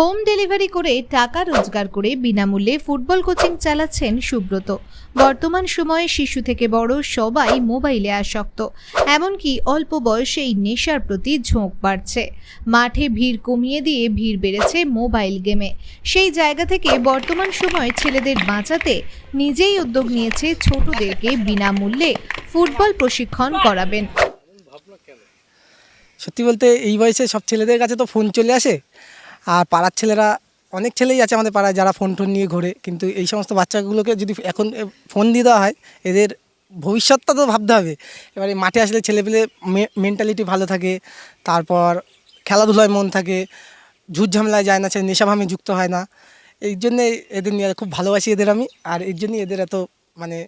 Home delivery করে টাকা রোজগার করে বিনামূল্যে ফুটবল কোচিং চালাচ্ছেন সুব্রত। বর্তমান সময়ে শিশু থেকে বড় সবাই মোবাইলে আসক্ত। এমনকি অল্প বয়সেই নেশার প্রতি ঝোঁক বাড়ছে। মাঠে ভিড় কমিয়ে দিয়ে ভিড় বেড়েছে মোবাইল গেমে। সেই জায়গা থেকে বর্তমান সময়ে ছেলেদের বাঁচাতে নিজেই উদ্যোগ নিয়েছে ছোটদেরকে বিনামূল্যে ফুটবল প্রশিক্ষণ করাবেন। সত্যি বলতে এই বয়সে সব ছেলেদের কাছে তো ফোন চলে আসে। আর পাড়ার ছেলেরা অনেক ছেলেই আছে আমাদের পাড়ায় যারা ফোন টোন নিয়ে ঘোরে। কিন্তু এই সমস্ত বাচ্চাগুলোকে যদি এখন ফোন দিয়ে দেওয়া হয় এদের ভবিষ্যৎটা তো ভাবতে হবে। এবারে মাঠে আসলে ছেলে ছেলেপেলে মেন্টালিটি ভালো থাকে তারপর খেলাধুলায় মন থাকে ঝুট ঝামেলায় যায় না ছেলে নেশাভামে যুক্ত হয় না। এই জন্যে এদের নিয়ে খুব ভালোবাসি এদের আমি আর এর জন্যই এদের এত মানে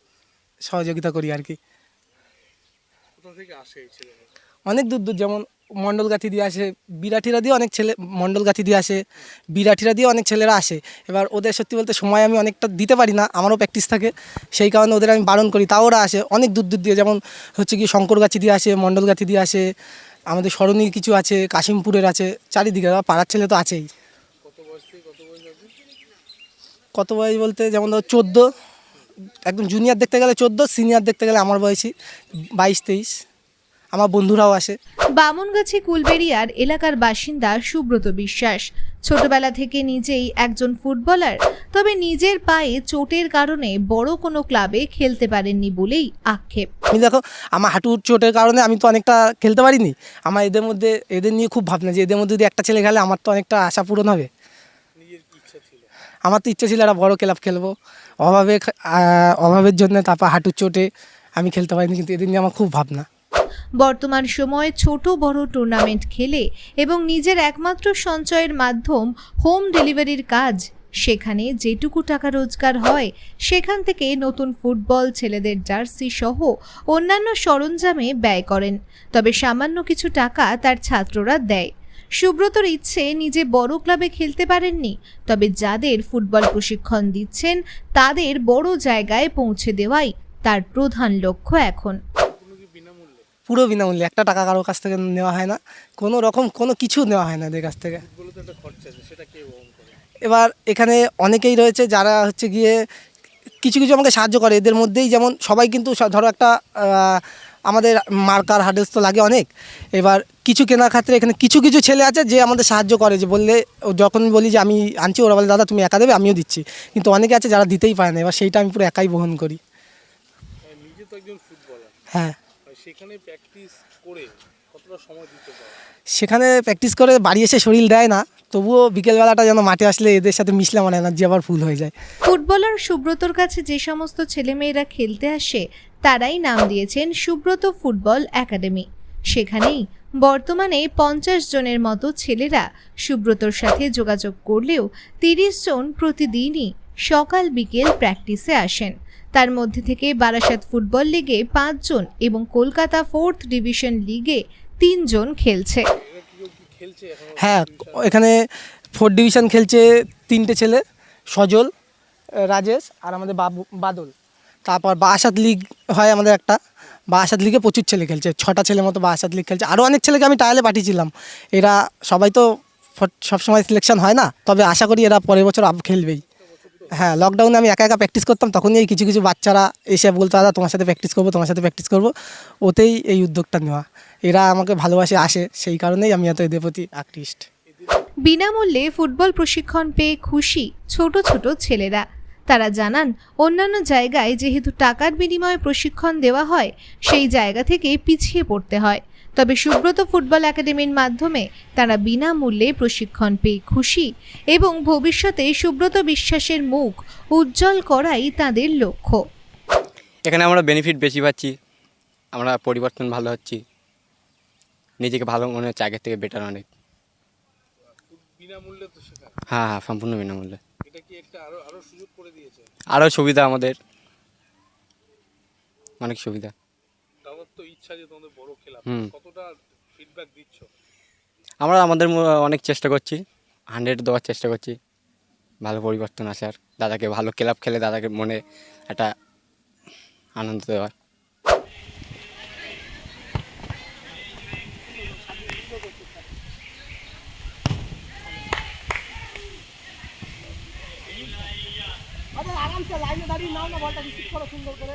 সহযোগিতা করি আর কি। অনেক দূর দূর যেমন মণ্ডলগাথি দিয়ে আসে, বিরাটিরা দিয়ে অনেক ছেলে, মণ্ডলগাথি দিয়ে আসে, বিরাটিরা দিয়ে অনেক ছেলেরা আসে। এবার ওদের সত্যি বলতে সময় আমি অনেকটা দিতে পারি না, আমারও প্র্যাকটিস থাকে। সেই কারণে ওদের আমি বারণ করি, তাও ওরা আসে, অনেক দূর দূর দিয়ে, যেমন হচ্ছে কি শঙ্করগাছি দিয়ে আসে, মণ্ডলগাথি দিয়ে আসে, আমাদের স্মরণীর কিছু আছে, কাশিমপুরের আছে, চারিদিকে পাড়ার ছেলে তো আছেই। কত বয়স বলতে, যেমন ধরো চোদ্দ, একদম জুনিয়র দেখতে গেলে চোদ্দ সিনিয়র দেখতে গেলে আমার বয়সী, বাইশ, তেইশ। আমার বন্ধুরাও আসে। বামনগাছি কুলবেড়িয়ার এলাকার বাসিন্দা সুব্রত বিশ্বাস। ছোটবেলা থেকে নিজেই একজন ফুটবলার তবে নিজের পায়ে চোটের কারণে বড় কোনো ক্লাবে খেলতে পারেননি বলেই আক্ষেপ। আমি দেখো আমার হাঁটুর চোটের কারণে আমি তো অনেকটা খেলতে পারিনি। আমার এদের মধ্যে এদের নিয়ে খুব ভাবনা যে এদের মধ্যে যদি একটা ছেলে খেলে আমার তো অনেকটা আশা পূরণ হবে। আমার তো ইচ্ছে ছিল একটা বড় ক্লাব খেলব। অভাবে অভাবের জন্য তারপর হাঁটুর চোটে আমি খেলতে পারিনি কিন্তু এদের নিয়ে আমার খুব ভাবনা। বর্তমান সময়ে ছোট বড় টুর্নামেন্ট খেলে এবং নিজের একমাত্র সঞ্চয়ের মাধ্যম হোম ডেলিভারির কাজ, সেখানে যেটুকু টাকা রোজগার হয়, সেখান থেকে নতুন ফুটবল ছেলেদের জার্সি সহ অন্যান্য সরঞ্জামে ব্যয় করেন। তবে সামান্য কিছু টাকা তার ছাত্ররা দেয়। সুব্রতর ইচ্ছে নিজে বড় ক্লাবে খেলতে পারেননি, তবে যাদের ফুটবল প্রশিক্ষণ দিচ্ছেন, তাদের বড় জায়গায় পৌঁছে দেওয়াই তার প্রধান লক্ষ্য এখন। পুরো বিনামূল্যে একটা টাকা কারোর কাছ থেকে নেওয়া হয় না। কোনো রকম কোনো কিছু নেওয়া হয় না এদের কাছ থেকে। এবার এখানে অনেকেই রয়েছে যারা হচ্ছে গিয়ে কিছু কিছু আমাকে সাহায্য করে। এদের মধ্যেই যেমন সবাই কিন্তু ধরো একটা আমাদের মার্কার হার্ডেস তো লাগে অনেক। এবার কিছু কেনার ক্ষেত্রে এখানে কিছু কিছু ছেলে আছে যে আমাদের সাহায্য করে যে বললে যখন বলি যে আমি আনছি ওরা বলে দাদা তুমি একা দেবে আমিও দিচ্ছি। কিন্তু অনেকে আছে যারা দিতেই পারে না। এবার সেইটা আমি পুরো একাই বহন করি। হ্যাঁ। সেখানে প্র্যাকটিস করে কতটা সময় দিতে পারে? সেখানে প্র্যাকটিস করে বাড়ি এসে শরীর দেয় না তবুও বিকেলবেলাটা যেন মাঠে আসলে এদের সাথে মিশলে আমার এনার্জি আবার ফুল হয়ে যায়। ফুটবলার সুব্রতর কাছে যে সমস্ত ছেলেমেয়েরা খেলতে আসে তারাই নাম দিয়েছেন সুব্রত ফুটবল একাডেমি। সেখানেই বর্তমানে পঞ্চাশ জনের মতো ছেলেরা সুব্রতর সাথে যোগাযোগ করলেও তিরিশ জন প্রতিদিনই সকাল বিকেল প্র্যাকটিসে আসেন। তার মধ্যে থেকে বারাসাত ফুটবল লিগে পাঁচজন এবং কলকাতা ফোর্থ ডিভিশন লিগে তিনজন খেলছে। হ্যাঁ এখানে ফোর্থ ডিভিশন খেলছে তিনটে ছেলে, সজল, রাজেশ আর আমাদের বাবু, বাদল। তারপর বাসাত লিগ হয় আমাদের একটা। বাসাত লিগে প্রচুর ছেলে খেলছে, ছটা ছেলে মতো বাসাত লিগ খেলছে। আরও অনেক ছেলেকে আমি ট্রায়ালে পাঠিয়েছিলাম। এরা সবাই তো সবসময় সিলেকশন হয় না, তবে আশা করি এরা পরের বছর খেলবেই। হ্যাঁ লকডাউনে আমি একা একা প্র্যাকটিস করতাম, তখনই কিছু কিছু বাচ্চারা এসে বলতো, দাদা, তোমার সাথে প্র্যাকটিস করব, তোমার সাথে প্র্যাকটিস করব। ওতেই এই উদ্যোগটা নেওয়া। এরা আমাকে ভালোবাসে, আসে, সেই কারণেই আমি এত এদের প্রতি আকৃষ্ট। বিনামূল্যে ফুটবল প্রশিক্ষণ পেয়ে খুশি ছোট ছোট ছেলেরা। তারা জানান, অন্যান্য জায়গায় যেহেতু টাকার বিনিময়ে প্রশিক্ষণ দেওয়া হয়, সেই জায়গা থেকে পিছিয়ে পড়তে হয়। তবে সুব্রত ফুটবল একাডেমির মাধ্যমে তারা বিনামূল্যে প্রশিক্ষণ পেয়ে খুশি এবং ভবিষ্যতে সুব্রত বিশ্বাসের মুখ উজ্জ্বল করাই তাদের লক্ষ্য। এখানে আমরা বেনিফিট বেশি পাচ্ছি আমরা পরিবর্তন ভালো হচ্ছি নিজেকে ভালো মনে হচ্ছে আগের থেকে বেটার অনেক। হ্যাঁ হ্যাঁ সম্পূর্ণ বিনামূল্যে। এটা কি একটা আরও আরও সুযোগ করে দিয়েছে? আরও সুবিধা আমাদের। অনেক সুবিধা। তো ইচ্ছা যে তোমাদের বড় খেলা কতটা ফিডব্যাক দিচ্ছ? আমরা আমাদের অনেক চেষ্টা করছি হান্ড্রেড দেওয়ার চেষ্টা করছি। ভালো পরিবর্তন আসার দাদাকে ভালো ক্লাব খেলে দাদাকে মনে একটা আনন্দ দেওয়ার। আরামসে লাইনে দাঁড়িয়ে নাও না বলটা রিসিভ করো সুন্দর করে।